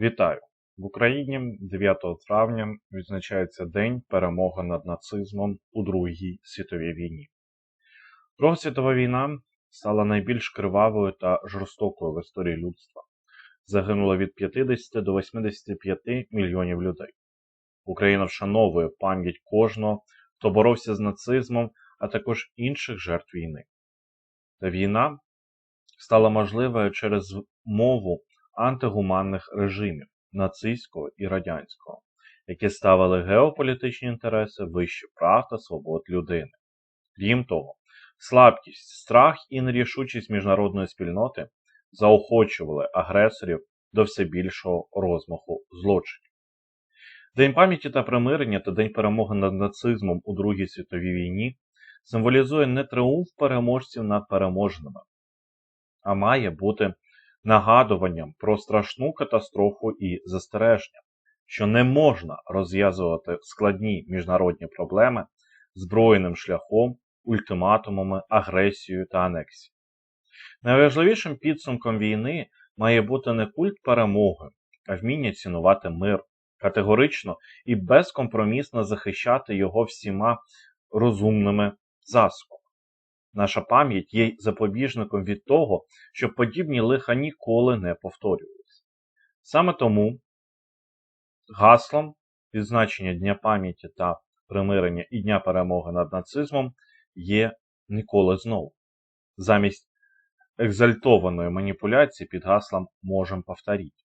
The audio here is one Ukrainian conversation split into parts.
Вітаю! В Україні 9 травня відзначається День перемоги над нацизмом у Другій світовій війні. Друга світова війна стала найбільш кривавою та жорстокою в історії людства. Загинуло від 50 до 85 мільйонів людей. Україна вшановує пам'ять кожного, хто боровся з нацизмом, а також інших жертв війни. Та війна стала можливою через мову антигуманних режимів нацистського і радянського, які ставили геополітичні інтереси вище прав та свобод людини. Крім того, слабкість, страх і нерішучість міжнародної спільноти заохочували агресорів до все більшого розмаху злочинів. День пам'яті та примирення та День перемоги над нацизмом у Другій світовій війні символізує не тріумф переможців над переможними, а має бути нагадуванням про страшну катастрофу і застереження, що не можна розв'язувати складні міжнародні проблеми збройним шляхом, ультиматумами, агресією та анексією. Найважливішим підсумком війни має бути не культ перемоги, а вміння цінувати мир, категорично і безкомпромісно захищати його всіма розумними засобами. Наша пам'ять є запобіжником від того, щоб подібні лиха ніколи не повторювалися. Саме тому гаслом відзначення Дня пам'яті та примирення і Дня перемоги над нацизмом є ніколи знову. Замість екзальтованої маніпуляції під гаслом можем повторити.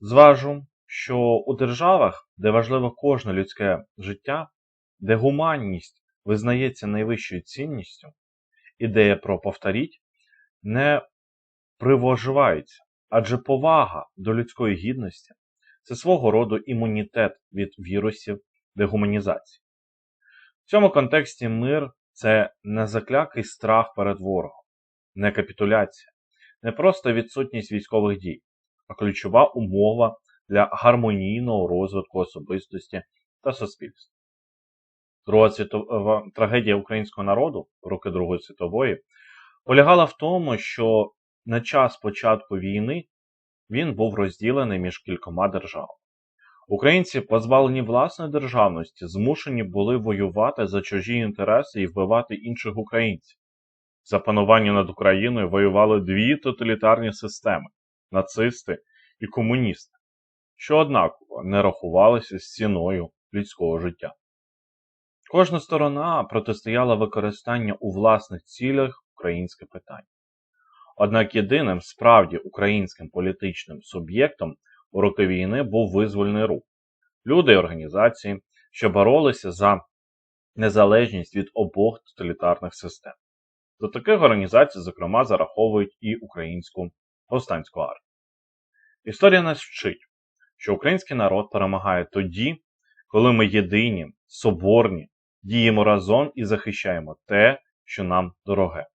Зважу, що у державах, де важливо кожне людське життя, де гуманність визнається найвищою цінністю, ідея про повторіть не привоживається, адже повага до людської гідності це свого роду імунітет від вірусів дегуманізації. В цьому контексті мир це не заклякий страх перед ворогом, не капітуляція, не просто відсутність військових дій, а ключова умова для гармонійного розвитку особистості та суспільства. Друга світова трагедія українського народу, роки Другої світової, полягала в тому, що на час початку війни він був розділений між кількома державами. Українці, позбавлені власної державності, змушені були воювати за чужі інтереси і вбивати інших українців. За панування над Україною воювали дві тоталітарні системи нацисти і комуністи, що однаково не рахувалися з ціною людського життя. Кожна сторона протистояла використання у власних цілях українське питання. Однак єдиним справді українським політичним суб'єктом у роки війни був визвольний рух, люди і організації, що боролися за незалежність від обох тоталітарних систем. До таких організацій, зокрема, зараховують і українську повстанську армію. Історія нас вчить, що український народ перемагає тоді, коли ми єдині, соборні, діємо разом і захищаємо те, що нам дороге.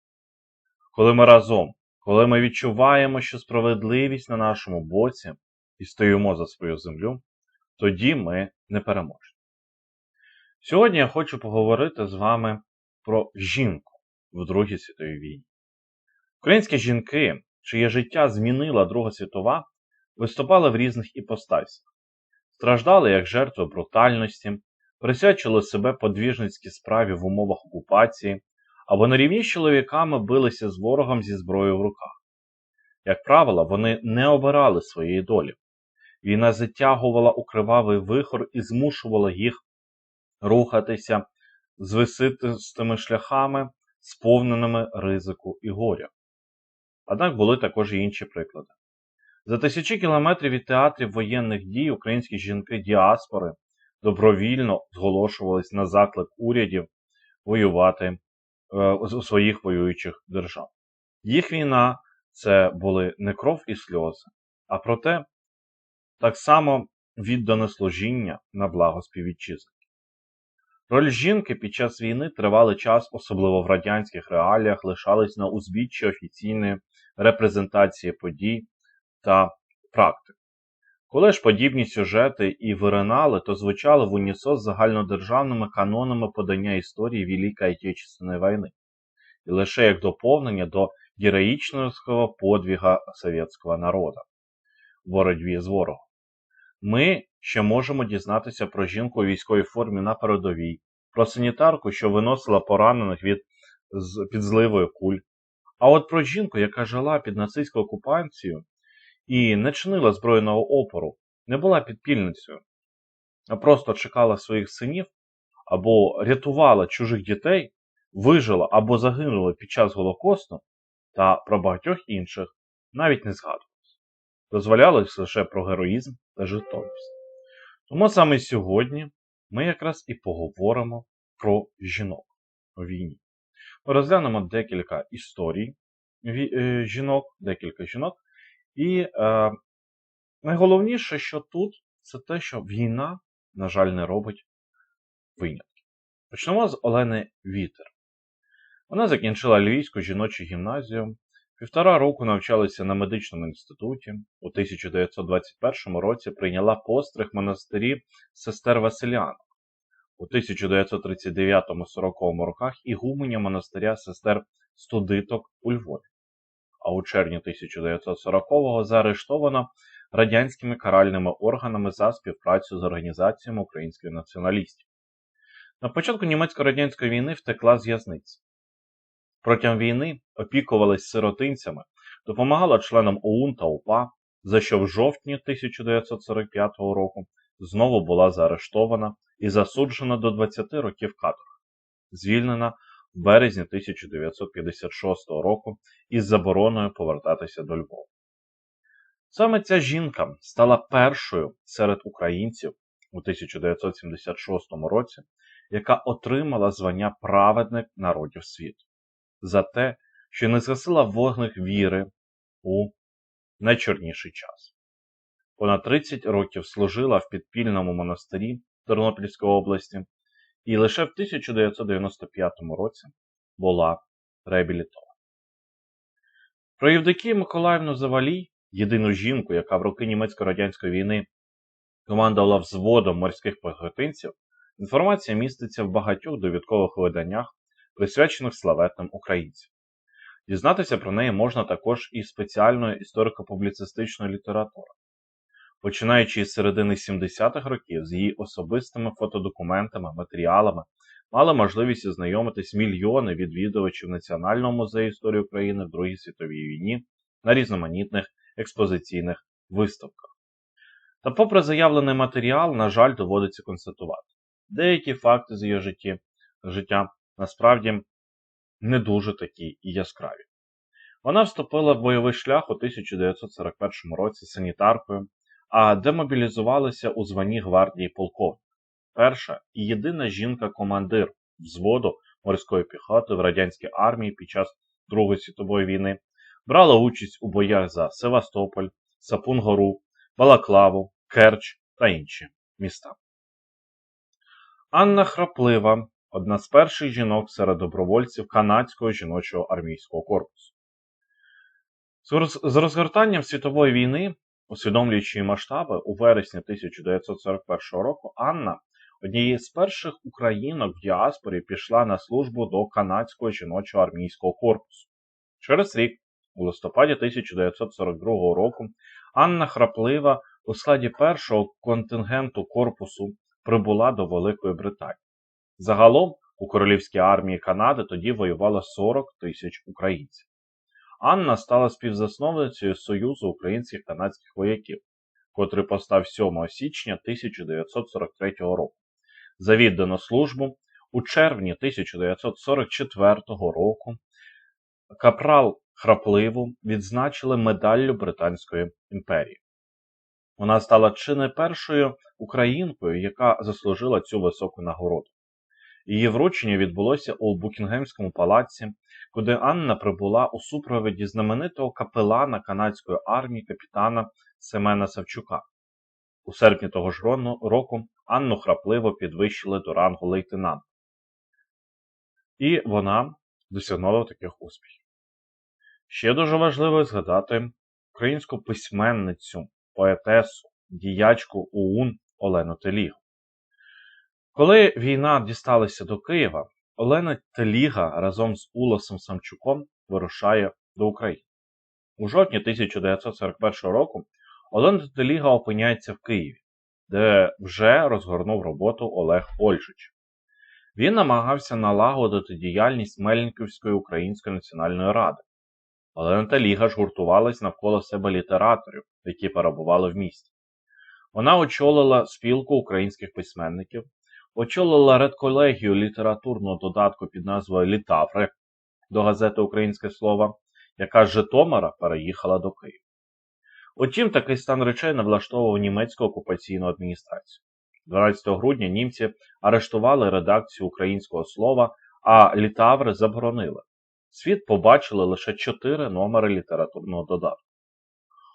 Коли ми разом, коли ми відчуваємо, що справедливість на нашому боці і стоїмо за свою землю, тоді ми не переможні. Сьогодні я хочу поговорити з вами про жінку в Другій світовій війні. Українські жінки, чиє життя змінила Друга світова, виступали в різних іпостасях, страждали як жертви брутальності, присвячили себе подвіжницькій справі в умовах окупації або на рівні з чоловіками билися з ворогом зі зброєю в руках. Як правило, вони не обирали своєї долі. Війна затягувала у кривавий вихор і змушувала їх рухатися з виситими шляхами, сповненими ризику і горя. Однак були також і інші приклади. За тисячі кілометрів від театрів воєнних дій українські жінки діаспори добровільно зголошувались на заклик урядів воювати е, у своїх воюючих держав. Їх війна це були не кров і сльози, а проте так само віддане служіння на благо співвітчизників. Роль жінки під час війни тривалий час, особливо в радянських реаліях, лишались на узбіччі офіційної репрезентації подій та практик. Коли ж подібні сюжети і виринали, то звучали в унісо з загальнодержавними канонами подання історії Великої Отечественної війни, і лише як доповнення до героїчного подвіга совєтського народу. в боротьбі з ворогом. Ми ще можемо дізнатися про жінку у військовій формі на передовій, про санітарку, що виносила поранених від під куль. А от про жінку, яка жила під нацистською окупацією і не чинила збройного опору, не була підпільницею, а просто чекала своїх синів або рятувала чужих дітей, вижила або загинула під час Голокосту та про багатьох інших навіть не згадувалось. Дозволялось лише про героїзм та житомність. Тому саме сьогодні ми якраз і поговоримо про жінок у війні. Ми розглянемо декілька історій е, жінок, декілька жінок. І е, найголовніше, що тут, це те, що війна, на жаль, не робить винятки. Почнемо з Олени Вітер. Вона закінчила Львівську жіночу гімназію, півтора року навчалася на медичному інституті. У 1921 році прийняла постриг монастирі сестер Василянок. У 1939-40 роках ігуменя монастиря сестер Студиток у Львові. А у червні 1940-го заарештовано радянськими каральними органами за співпрацю з організаціями українських націоналістів. На початку німецько-радянської війни втекла з в'язниці. Протягом війни опікувалась сиротинцями, допомагала членам ОУН та УПА, за що в жовтні 1945 року знову була заарештована і засуджена до 20 років каторги, звільнена березні 1956 року із забороною повертатися до Львова. Саме ця жінка стала першою серед українців у 1976 році, яка отримала звання праведник народів світу за те, що не згасила вогник віри у найчорніший час. Понад 30 років служила в підпільному монастирі Тернопільської області і лише в 1995 році була реабілітована. Про Євдокію Миколаївну Завалій, єдину жінку, яка в роки німецько-радянської війни командувала взводом морських пехотинців, інформація міститься в багатьох довідкових виданнях, присвячених славетним українцям. Дізнатися про неї можна також із спеціальної історико-публіцистичної літератури. Починаючи з середини 70-х років з її особистими фотодокументами, матеріалами, мали можливість ознайомитись мільйони відвідувачів Національного музею історії України в Другій світовій війні на різноманітних експозиційних виставках. Та, попри заявлений матеріал, на жаль, доводиться констатувати, деякі факти з її житті, життя насправді не дуже такі і яскраві. Вона вступила в бойовий шлях у 1941 році санітаркою, а демобілізувалася у званні гвардії полковника. Перша і єдина жінка-командир взводу морської піхоти в радянській армії під час Другої світової війни, брала участь у боях за Севастополь, Сапун-Гору, Балаклаву, Керч та інші міста. Анна Храплива одна з перших жінок серед добровольців канадського жіночого армійського корпусу. З розгортанням світової війни, усвідомлюючи масштаби, у вересні 1941 року Анна, однією з перших українок в діаспорі, пішла на службу до канадського жіночого армійського корпусу. Через рік, у листопаді 1942 року, Анна Храплива у складі першого контингенту корпусу прибула до Великої Британії. Загалом у королівській армії Канади тоді воювало 40 тисяч українців. Анна стала співзасновницею Союзу українських канадських вояків, котрий постав 7 січня 1943 року. За віддану службу у червні 1944 року капрал Храпливу відзначили медаллю Британської імперії. Вона стала чи не першою українкою, яка заслужила цю високу нагороду. Її вручення відбулося у Букінгемському палаці, куди Анна прибула у супроводі знаменитого капелана канадської армії капітана Семена Савчука. У серпні того ж року Анну храпливо підвищили до рангу лейтенанта. І вона досягнула таких успіхів. Ще дуже важливо згадати українську письменницю, поетесу, діячку ОУН Олену Телігу. Коли війна дісталася до Києва, Олена Теліга разом з Улосом Самчуком вирушає до України. У жовтні 1941 року Олена Теліга опиняється в Києві, де вже розгорнув роботу Олег Ольжич. Він намагався налагодити діяльність Мельниківської Української національної ради. Олена Теліга ж гуртувалась навколо себе літераторів, які перебували в місті. Вона очолила спілку українських письменників, очолила редколегію літературного додатку під назвою Літаври до газети Українське Слово, яка з Житомира переїхала до Києва. Утім, такий стан речей не влаштовував німецьку окупаційну адміністрацію. 12 грудня німці арештували редакцію українського слова, а літаври заборонили. Світ побачили лише чотири номери літературного додатку.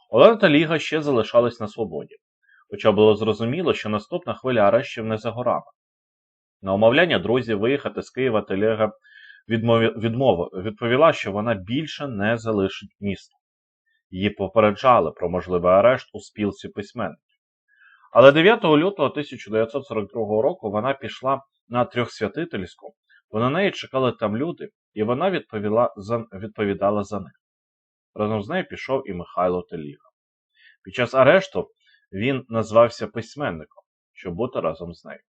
Олена та Ліга ще залишались на свободі, хоча було зрозуміло, що наступна хвиля арештів не за горами. На умовляння друзів виїхати з Києва Телега відмов... відповіла, що вона більше не залишить місто. Її попереджали про можливий арешт у спілці письменників. Але 9 лютого 1942 року вона пішла на трьохсвятительську, бо на неї чекали там люди, і вона відповіла за... відповідала за них. Разом з нею пішов і Михайло Теліга. Під час арешту він назвався письменником, щоб бути разом з нею.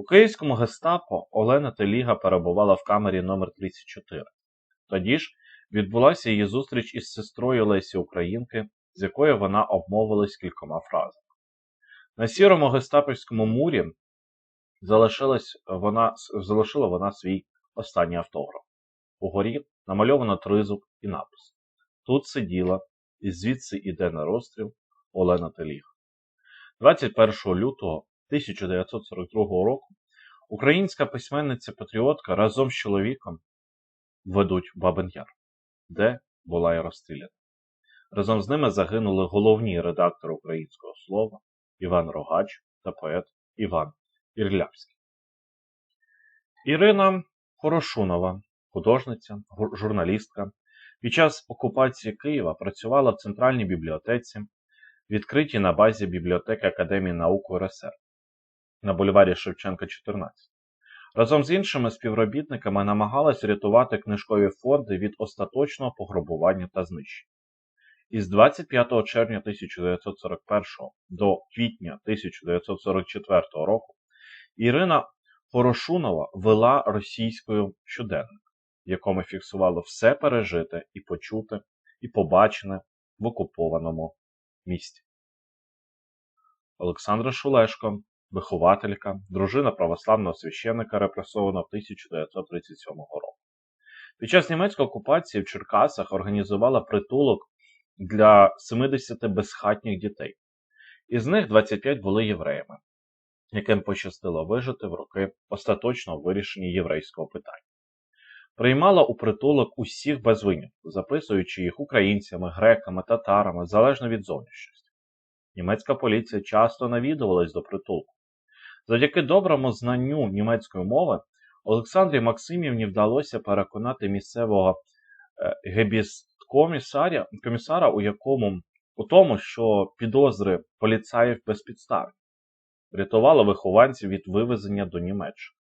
У київському гестапо Олена Теліга перебувала в камері номер 34 Тоді ж відбулася її зустріч із сестрою Лесі Українки, з якою вона обмовилась кількома фразами. На сірому гестапівському мурі вона, залишила вона свій останній автограф. Угорі намальовано тризуб і напис. Тут сиділа, і звідси іде на розстріл Олена Теліга. 21 лютого 1942 року українська письменниця-патріотка разом з чоловіком ведуть Бабин Яр, де була й розстріляна. Разом з ними загинули головні редактори українського слова Іван Рогач та поет Іван Ірлявський. Ірина Хорошунова, художниця, журналістка, під час окупації Києва працювала в Центральній бібліотеці, відкритій на базі бібліотеки Академії наук УРСР на бульварі Шевченка, 14. Разом з іншими співробітниками намагалась рятувати книжкові фонди від остаточного пограбування та знищення. Із 25 червня 1941 до квітня 1944 року Ірина Порошунова вела російською щоденник, в якому фіксувало все пережите і почуте, і побачене в окупованому місті. Олександра Шулешко, вихователька, дружина православного священника, репресована в 1937 року. Під час німецької окупації в Черкасах організувала притулок для 70 безхатніх дітей. Із них 25 були євреями, яким пощастило вижити в роки остаточного вирішення єврейського питання. Приймала у притулок усіх без винятку, записуючи їх українцями, греками, татарами, залежно від зовнішності. Німецька поліція часто навідувалась до притулку. Завдяки доброму знанню німецької мови Олександрі Максимівні вдалося переконати місцевого е, гебісткомісаря, комісара, у якому у тому, що підозри поліцаїв безпідставні, рятувало вихованців від вивезення до Німеччини.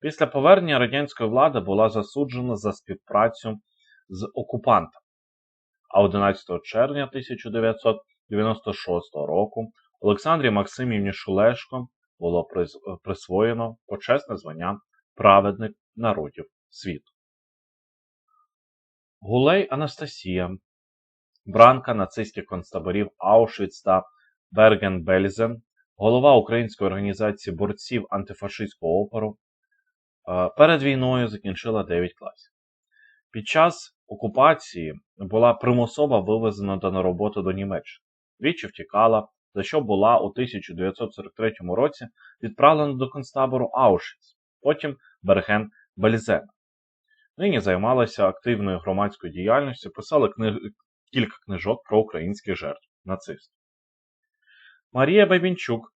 Після повернення радянської влади була засуджена за співпрацю з окупантами. А 11 червня 1996 року Олександрі Максимівні Шулешко було присвоєно почесне звання Праведник народів світу. Гулей Анастасія, бранка нацистських концтаборів Аушвіц та Берген-Бельзен, голова Української організації борців антифашистського опору, е, перед війною закінчила 9 класів. Під час окупації була примусово вивезена на роботу до Німеччини. Двічі втікала, за що була у 1943 році відправлена до концтабору Аушвіц, потім Берген Бельзен. Нині займалася активною громадською діяльністю, писала книг... кілька книжок про українських жертв нацистів. Марія Бабінчук,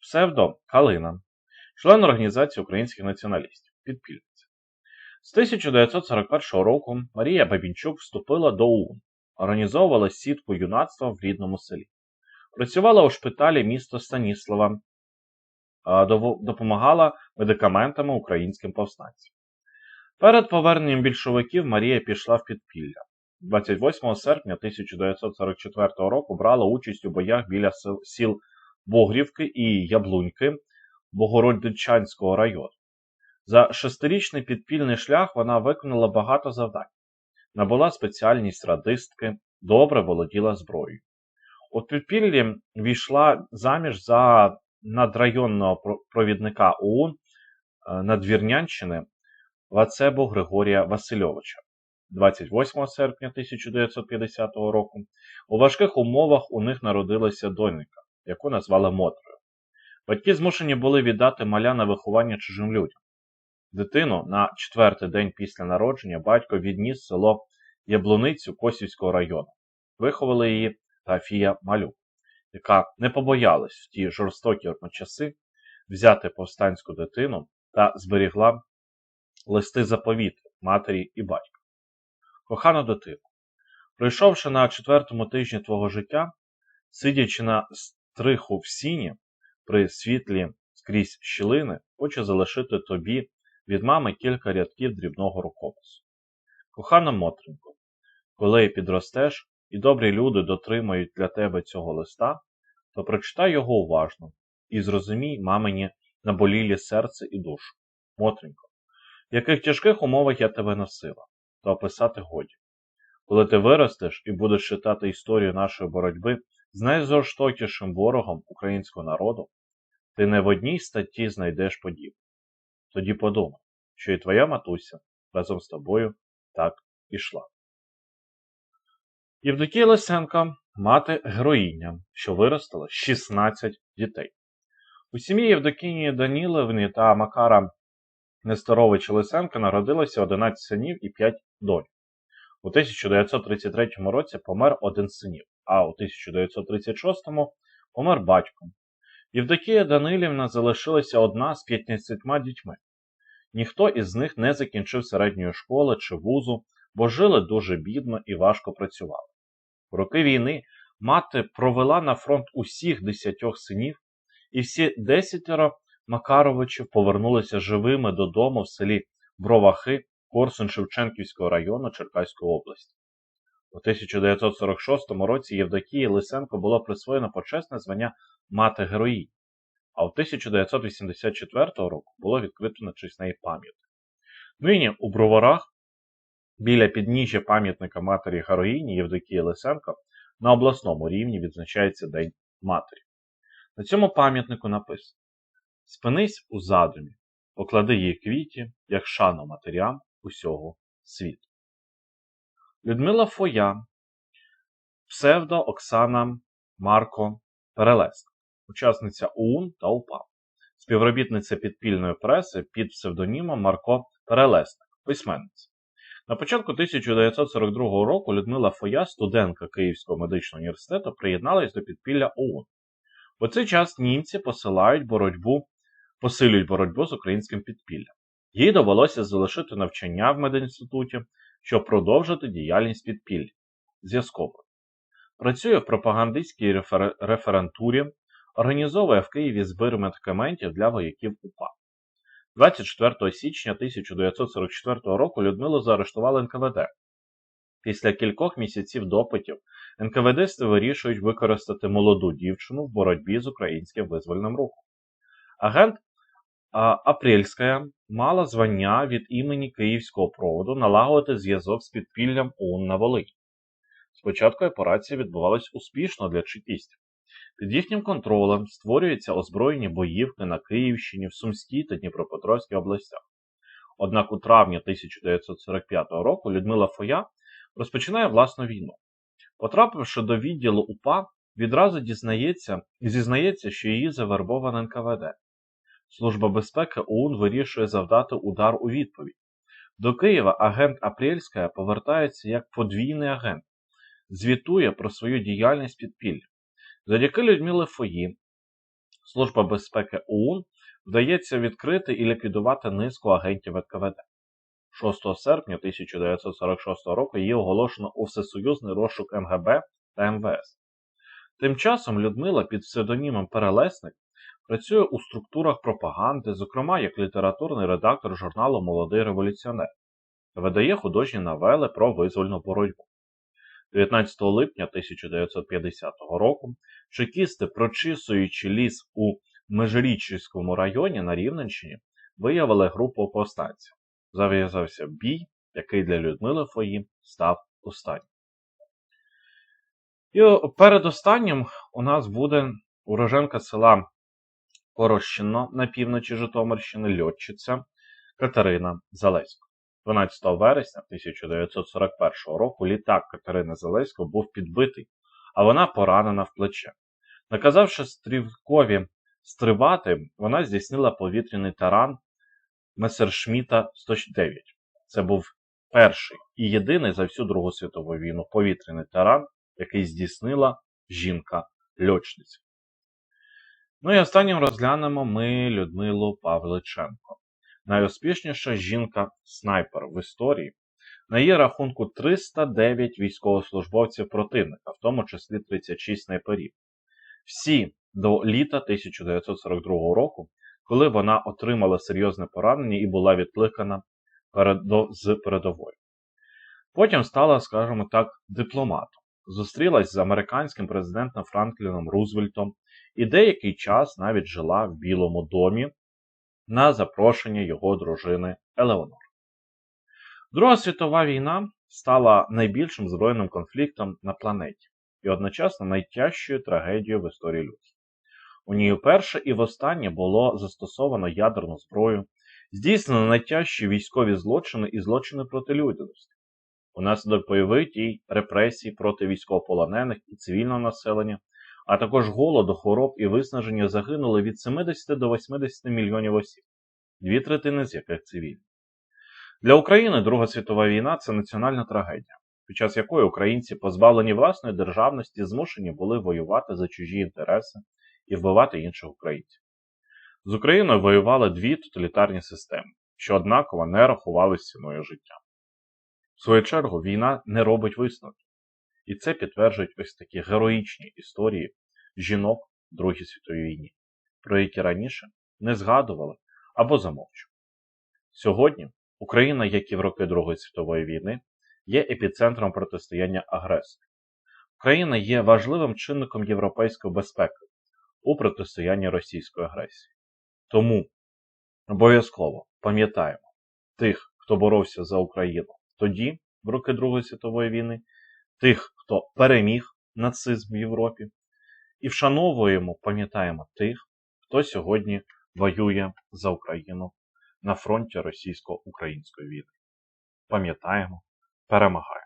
псевдо Калина, член Організації українських націоналістів, підпільниця. З 1941 року Марія Бабінчук вступила до ОУН, організовувала сітку юнацтва в рідному селі. Працювала у шпиталі міста Станіслава, допомагала медикаментами українським повстанцям. Перед поверненням більшовиків Марія пішла в підпілля. 28 серпня 1944 року брала участь у боях біля сіл Богрівки і Яблуньки Богородичанського району. За шестирічний підпільний шлях вона виконала багато завдань, набула спеціальність радистки, добре володіла зброєю. У підпіллі війшла заміж за надрайонного провідника ОУН е, Надвірнянщини Вацебу Григорія Васильовича 28 серпня 1950 року. У важких умовах у них народилася донька, яку назвали Мотрою. Батьки змушені були віддати маля на виховання чужим людям. Дитину на четвертий день після народження батько відніс село Яблуницю Косівського району. Виховали її Гафія Малюк, яка не побоялась в ті жорстокі часи взяти повстанську дитину та зберігла листи заповіти матері і батька. Кохана дитину, пройшовши на четвертому тижні твого життя, сидячи на стриху в сіні при світлі скрізь щілини, хочу залишити тобі від мами кілька рядків дрібного рукопису. Кохана Мотринко, коли підростеш і добрі люди дотримають для тебе цього листа, то прочитай його уважно і зрозумій мамині наболілі серце і душу. Мотринко, в яких тяжких умовах я тебе носила, то описати годі. Коли ти виростеш і будеш читати історію нашої боротьби з найжорстокішим ворогом українського народу, ти не в одній статті знайдеш подібне. Тоді подумай, що і твоя матуся разом з тобою так ішла. Євдокія Лисенка мати героїня, що виростила 16 дітей. У сім'ї Євдокінії Данілевні та Макара Несторовича Лисенка народилося 11 синів і 5 донь. У 1933 році помер один з синів, а у 1936 помер батько. Євдокія Данилівна залишилася одна з 15 дітьми. Ніхто із них не закінчив середньої школи чи вузу, бо жили дуже бідно і важко працювали. В роки війни мати провела на фронт усіх десятьох синів, і всі десятеро Макаровичів повернулися живими додому в селі Бровахи Корсун Шевченківського району Черкаської області. У 1946 році Євдокії Лисенко було присвоєно почесне звання мати героїні, а в 1984 року було відкрито на честь неї пам'ятник. Нині у Броварах біля підніжжя пам'ятника матері героїні Євдокії Лисенко на обласному рівні відзначається День Матері. На цьому пам'ятнику написано: Спинись у задумі, поклади їй квіті, як шану матерям усього світу. Людмила Фоя, псевдо Оксана Марко Перелеска, учасниця ОУН та УПА, співробітниця підпільної преси під псевдонімом Марко Перелесник, письменниця. На початку 1942 року Людмила Фоя, студентка Київського медичного університету, приєдналась до підпілля ОУН. У цей час німці посилають боротьбу, посилюють боротьбу з українським підпіллям. Їй довелося залишити навчання в медінституті, щоб продовжити діяльність підпілля зв'язково. Працює в пропагандистській рефер... референтурі, організовує в Києві збір медикаментів для вояків УПА. 24 січня 1944 року Людмилу заарештували НКВД. Після кількох місяців допитів НКВДсти вирішують використати молоду дівчину в боротьбі з українським визвольним рухом. Агент Апрельська мала звання від імені Київського проводу налагодити зв'язок з підпіллям ОУН на Волині. Спочатку операція відбувалась успішно для чекістів. Під їхнім контролем створюються озброєні боївки на Київщині, в Сумській та Дніпропетровській областях. Однак у травні 1945 року Людмила Фоя розпочинає власну війну. Потрапивши до відділу УПА, відразу дізнається зізнається, що її завербовано НКВД. Служба безпеки ОУН вирішує завдати удар у відповідь. До Києва агент Апрельська повертається як подвійний агент, звітує про свою діяльність підпілля. Завдяки Людмилі Фої, Служба безпеки ОУН вдається відкрити і ліквідувати низку агентів НКВД. 6 серпня 1946 року її оголошено у всесоюзний розшук МГБ та МВС. Тим часом Людмила під псевдонімом Перелесник працює у структурах пропаганди, зокрема як літературний редактор журналу Молодий революціонер, видає художні новели про визвольну боротьбу. 19 липня 1950 року чекісти, прочісуючи ліс у Межирічівському районі на Рівненщині, виявили групу повстанців. Зав'язався бій, який для Людмили Фої став останнім. І передостаннім у нас буде уроженка села Корощино на півночі Житомирщини льотчиця Катерина Залеська. 12 вересня 1941 року літак Катерини Залеського був підбитий, а вона поранена в плече. Наказавши стрілкові стрибати, вона здійснила повітряний таран Месершміта 109. Це був перший і єдиний за всю Другу світову війну повітряний таран, який здійснила жінка-льотчниця. Ну і останнім розглянемо ми Людмилу Павличенко. Найуспішніша жінка-снайпер в історії. На її рахунку 309 військовослужбовців противника, в тому числі 36 снайперів. Всі до літа 1942 року, коли вона отримала серйозне поранення і була відкликана з передової. Потім стала, скажімо так, дипломатом. Зустрілась з американським президентом Франкліном Рузвельтом і деякий час навіть жила в Білому домі на запрошення його дружини Елеонор. Друга світова війна стала найбільшим збройним конфліктом на планеті і одночасно найтяжчою трагедією в історії людства. У ній вперше і востаннє було застосовано ядерну зброю, здійснено найтяжчі військові злочини і злочини проти людяності. Унаслідок бойових дій, репресій проти військовополонених і цивільного населення, а також голоду, хвороб і виснаження загинули від 70 до 80 мільйонів осіб, дві третини з яких цивільні. Для України Друга світова війна це національна трагедія, під час якої українці, позбавлені власної державності, змушені були воювати за чужі інтереси і вбивати інших українців. З Україною воювали дві тоталітарні системи, що однаково не рахувалися ціною життя. В свою чергу, війна не робить висновків. І це підтверджують ось такі героїчні історії жінок в Другій світовій війні, про які раніше не згадували або замовчували. Сьогодні Україна, як і в роки Другої світової війни, є епіцентром протистояння агресору. Україна є важливим чинником європейської безпеки у протистоянні російської агресії. Тому обов'язково пам'ятаємо тих, хто боровся за Україну тоді, в роки Другої світової війни, тих, хто переміг нацизм в Європі, і вшановуємо, пам'ятаємо тих, хто сьогодні воює за Україну на фронті російсько-української війни. Пам'ятаємо, перемагаємо.